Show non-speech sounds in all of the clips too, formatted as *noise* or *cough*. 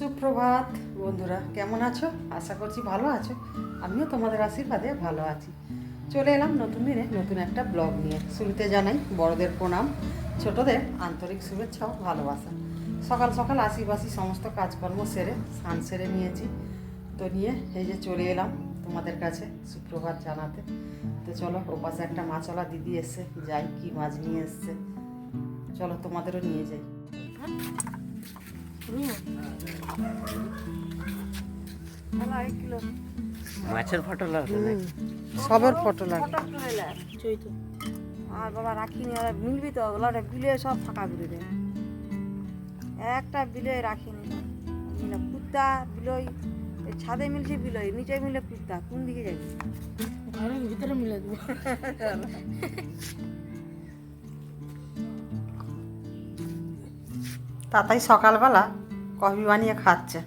সুপ্রভাত বন্ধুরা, কেমন আছো? আশা করছি ভালো আছো। আমিও তোমাদের আশীর্বাদে ভালো আছি। চলে এলাম নতুন দিনে নতুন একটা ব্লগ নিয়ে। শুরুতে জানাই, বড়দের প্রণাম, ছোটদের আন্তরিক শুভেচ্ছা ভালোবাসা। সকাল সকাল আশিবাসি সমস্ত কাজকর্ম সেরে, স্নান সেরে নিয়েছি। তো নিয়ে এই যে চলে এলাম তোমাদের কাছে সুপ্রভাত জানাতে। তো চলো, ওপাশে একটা মাছওয়ালা দিদি এসছে, যাই কি মাছ নিয়ে এসছে। চলো তোমাদেরও নিয়ে যাই। মাছের ফটো লাগবে না সবের ফটো লাগে আর। বাবা রাখিনি আর মিলবি তো ওগুলো বিলে সব ফাঁকা বিলে দেয়। একটা বিলে রাখিনি মিলে কুত্তা বিলই ছাদে মিলছে বিলই নিচে মিলে কুত্তা কোন দিকে যাবি? ঘরের ভিতরে মিলে দেবো। *laughs* তাতাই সকালবেলা কফি বানিয়ে খাচ্ছে।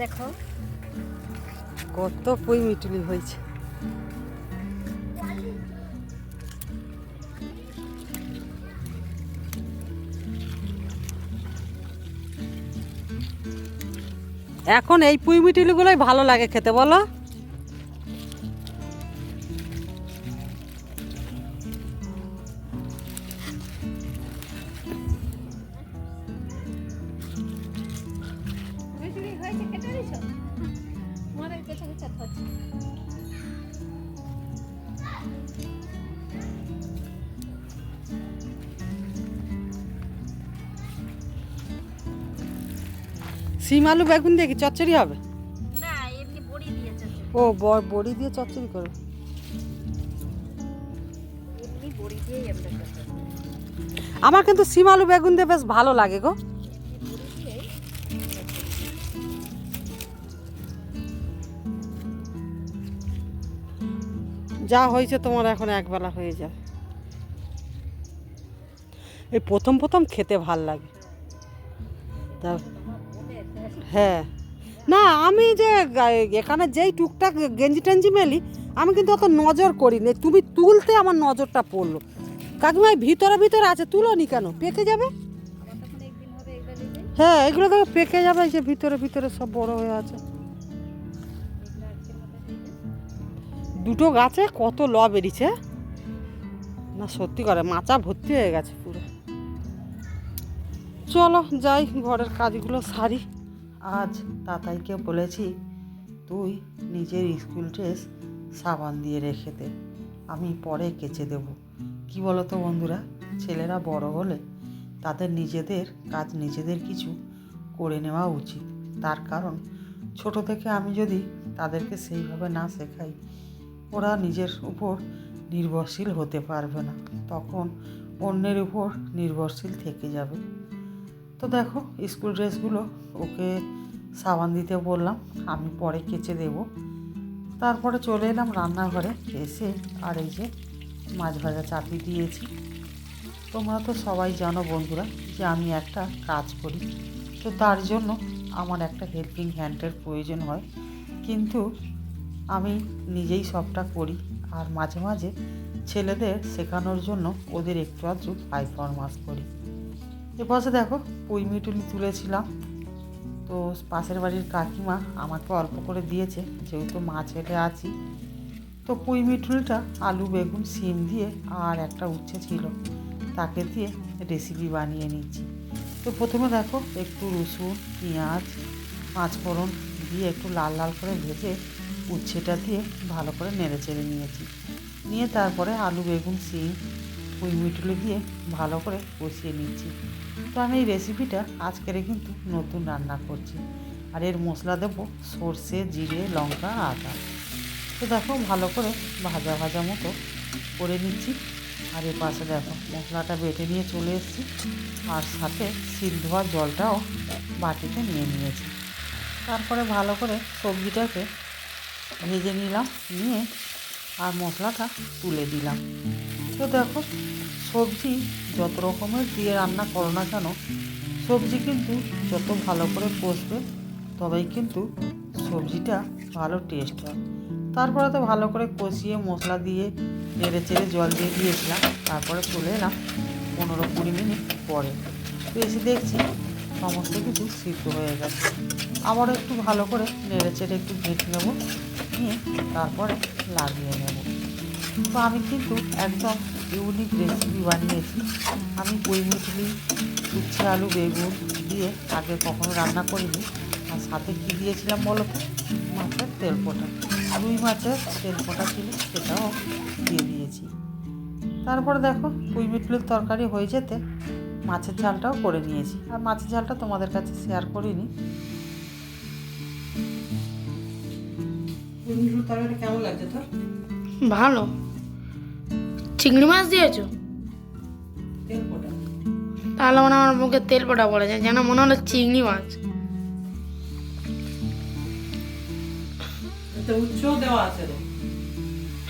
দেখো কত পুঁই মিটুলি হয়েছে এখন এই পুঁই মিটিলগুলোই ভালো লাগে খেতে বলো। সিম আলু বেগুন দিয়ে কি চচ্চড়ি হবে? ও বড়ি দিয়ে চচ্চড়ি করো। আমার কিন্তু সিম আলু বেগুন দিয়ে বেশ ভালো লাগে গো। যা হয়েছে তোমার এখন একবেলা হয়ে যায়। এই প্রথম প্রথম খেতে ভালো লাগে। তা হ্যাঁ। না, আমি যে এখানে যেই টুকটাক গেঞ্জি টেঞ্জি মেলি, আমি কিন্তু অত নজর করিনি। তুমি তুলতে আমার নজরটা পড়ল। কাকিমা ভিতরে ভিতরে আছে তুলো নি কেন? পেকে যাবে? হ্যাঁ এগুলো তো পেকে যাবে? যে ভিতরে ভিতরে সব বড় হয়ে আছে। দুটো গাছে কত ল বেরিয়েছে? না, সত্যি করে, মাচা ভর্তি হয়ে গেছে পুরো। চলো যাই, ঘরের কাজগুলো সারি। আজ তাতাইকে বলেছি, তুই নিজের স্কুল ড্রেস সাবান দিয়ে রেখে দে, আমি পরে কেচে দেব। কি বলো তো বন্ধুরা? ছেলেরা বড় হলে তাদের নিজেদের কাজ নিজেদের কিছু করে নেওয়া উচিত। তার কারণ, ছোট থেকে আমি যদি তাদেরকে সেইভাবে না শেখাই, ওরা নিজের উপর নির্ভরশীল হতে পারবে না। তখন অন্যের উপর নির্ভরশীল থেকে যাবে। তো দেখো স্কুল ড্রেসগুলো ওকে সাবান দিতে বললাম, আমি পরে কেচে দেব। তারপরে চলে এলাম রান্নাঘরে, এসে আর এই যে মাছ ভাজা চাপি দিয়েছি। তোমরা তো সবাই জানো বন্ধুরা যে আমি একটা কাজ করি, তো তার জন্য আমার একটা হেল্পিং হ্যান্ডের প্রয়োজন হয়। কিন্তু আমি নিজেই সবটা করি আর মাঝে মাঝে ছেলেদের শেখানোর জন্য ওদের একটু আধটু পারফরমান্স করি। এপাশে দেখো পুঁই মিটুলি তুলেছিলাম। তো পাশের বাড়ির কাকিমা আমাকে অল্প করে দিয়েছে, যেহেতু মা ছেলে আছি। তো পুঁই মিটুলিটা আলু, বেগুন সিম দিয়ে আর একটা উচ্ছে ছিল, তাকে দিয়ে রেসিপি বানিয়ে নিচ্ছি। তো প্রথমে দেখো একটু রসুন, পেঁয়াজ, পাঁচফোড়ন দিয়ে একটু লাল লাল করে ভেজে উচ্ছেটা দিয়ে ভালো করে নেড়ে চেড়ে নিয়েছি। নিয়ে তারপরে আলু, বেগুন সিম পুঁই মিটুলি দিয়ে ভালো করে কষিয়ে নিচ্ছি। তো আমি এই রেসিপিটা আজকের কিন্তু নতুন রান্না করছি। আর এর মশলা দেবো সর্ষে, জিরে, লঙ্কা, আদা। তো দেখো ভালো করে ভাজা ভাজা মতো করে নিচ্ছি। আর এর পাশে দেখো মশলাটা বেটে নিয়ে চলে এসেছি। আর সাথে শিল ধোয়ার জলটাও বাটিতে নিয়ে নিয়েছি। তারপরে ভালো করে সবজিটাকে ভেজে নিলাম, নিয়ে আর মশলাটা তুলে দিলাম। তো দেখো, সবজি যত রকমের দিয়ে রান্না করো না কেন, সবজি কিন্তু যত ভালো করে কষবে, তবেই কিন্তু সবজিটা ভালো টেস্ট হয়। তারপরে তো ভালো করে কষিয়ে মশলা দিয়ে নেড়ে চেড়ে জল দিয়ে দিয়েছিলাম, তারপরে চলে এলাম পনেরো কুড়ি মিনিট পরে। তো এসে দেখছি সমস্ত কিছু সিদ্ধ হয়ে গেছে। আবারও একটু ভালো করে নেড়ে চেড়ে একটু ঘেঁটে নেব, নিয়ে তারপরে লাগিয়ে নেব। তো আমি কিন্তু একদম ইউনিক রেসিপি বানিয়েছি। আমি পুঁই মুচলি উচ্ছে আলু বেগুন দিয়ে আগে কখনো রান্না করিনি। আর সাথে কী দিয়েছিলাম বলো তো? মাছের তেলপোটা রুই মাছের তেলপোটা ছিল সেটাও দিয়ে দিয়েছি। তারপরে দেখো পুঁই মিটলির তরকারি হয়ে যেতে মাছের ঝালটাও করে নিয়েছি। আর মাছের ঝালটা তোমাদের কাছে শেয়ার করিনি। পুঁই মিটলির তরকারি কেমন লাগছে তোর? ভালো। চিংড়ি মাছ দিয়েছ? তাহলে মনে হয় আমার মুখে তেল পোটা পড়ে যায় যেন মনে হলো চিংড়ি মাছ।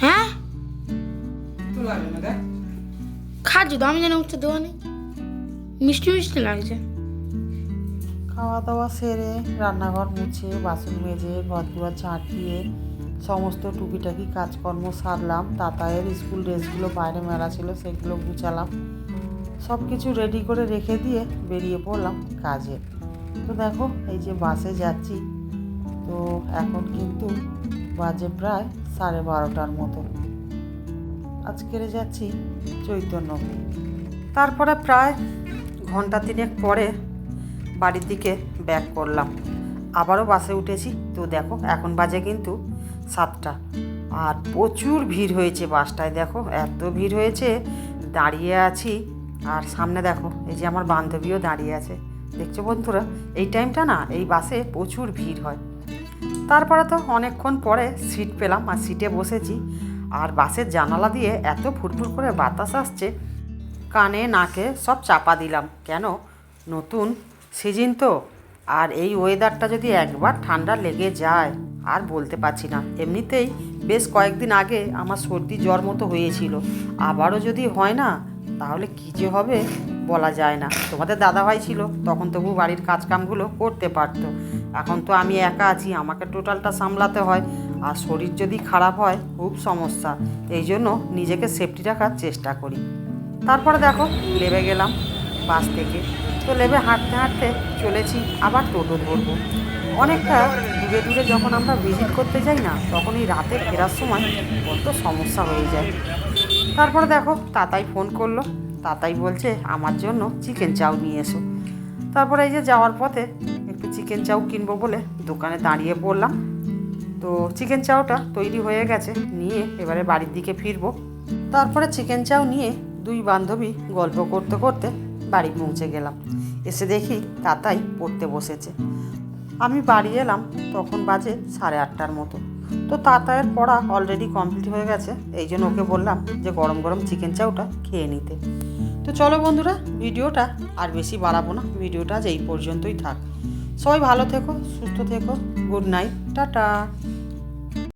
হ্যাঁ? খাচ্ছি তো আমি জানি উচ্চ দেওয়া নেই। মিষ্টি মিষ্টি লাগছে। খাওয়া দাওয়া সেরে রান্নাঘর মুছে বাসন মেজে ঘর দুয়ার ঝাঁট দিয়ে সমস্ত টুকিটাকি কাজকর্ম সারলাম, তাতায়ের স্কুল ড্রেসগুলো, বাইরে মেলা ছিল, সেগুলো গুছালাম। সব কিছু রেডি করে রেখে দিয়ে বেরিয়ে পড়লাম কাজে। তো দেখো, এই যে বাসে যাচ্ছি, তো এখন কিন্তু বাজে প্রায় সাড়ে বারোটার মতো। আজকের যাচ্ছি চৈতন্য। তারপরে প্রায় ঘণ্টা তিনেক পরে বাড়ির দিকে ব্যাক করলাম। আবারও বাসে উঠেছি, তো দেখো, এখন বাজে কিন্তু সাতটা। আর প্রচুর ভিড় হয়েছে বাসটায়, দেখো, এত ভিড় হয়েছে, দাঁড়িয়ে আছি। আর সামনে দেখো, এই যে আমার বান্ধবীও দাঁড়িয়ে আছে। দেখছ বন্ধুরা, এই টাইমটা না, এই বাসে প্রচুর ভিড় হয়। তারপরে তো অনেকক্ষণ পরে সিট পেলাম, আর সিটে বসেছি। আর বাসের জানালা দিয়ে এত ফুরফুর করে বাতাস আসছে, কানে নাকে সব চাপা দিলাম। কেন? নতুন সিজন তো। আর এই ওয়েদারটা যদি একবার ঠান্ডা লেগে যায় আর বলতে পারছি না। এমনিতেই বেশ কয়েকদিন আগে আমার সর্দি জ্বর মতো হয়েছিল। আবারও যদি হয় না, তাহলে কী যে হবে বলা যায় না। তোমাদের দাদাভাই ছিল, তখন তবু বাড়ির কাজকামগুলো করতে পারতো। এখন তো আমি একা আছি, আমাকে টোটালটা সামলাতে হয়। আর শরীর যদি খারাপ হয়, খুব সমস্যা। এই জন্য নিজেকে সেফটি রাখার চেষ্টা করি। তারপরে দেখো, লেবে গেলাম বাস থেকে। তো লেবে হাঁটতে হাঁটতে চলেছি, আবার টোটো ধরবো। অনেকটা দূরে দূরে যখন আমরা ভিজিট করতে যাই না, তখন এই রাতে ফেরার সময় কত সমস্যা হয়ে যায়। তারপরে দেখো, তাতাই ফোন করল। তাতাই বলছে, আমার জন্য চিকেন চাউ নিয়ে এসো। তারপরে এই যে যাওয়ার পথে একটু চিকেন চাউ কিনবো বলে দোকানে দাঁড়িয়ে পড়লাম। তো চিকেন চাউটা তৈরি হয়ে গেছে, নিয়ে এবারে বাড়ির দিকে ফিরবো। তারপরে চিকেন চাউ নিয়ে দুই বান্ধবী গল্প করতে করতে বাড়ি পৌঁছে গেলাম। এসে দেখি তাতাই পড়তে বসেছে। আমি বাড়ি এলাম, তখন বাজে সাড়ে আটটার মতো। তো তাতায়ের পড়া অলরেডি কমপ্লিট হয়ে গেছে, এই জন্য ওকে বললাম যে গরম গরম চিকেন চাউটা খেয়ে নিতে। তো চলো বন্ধুরা, ভিডিওটা আর বেশি বাড়াবো না, ভিডিওটা আজ এই পর্যন্তই থাক। সবাই ভালো থেকো, সুস্থ থেকো গুড নাইট টাটা।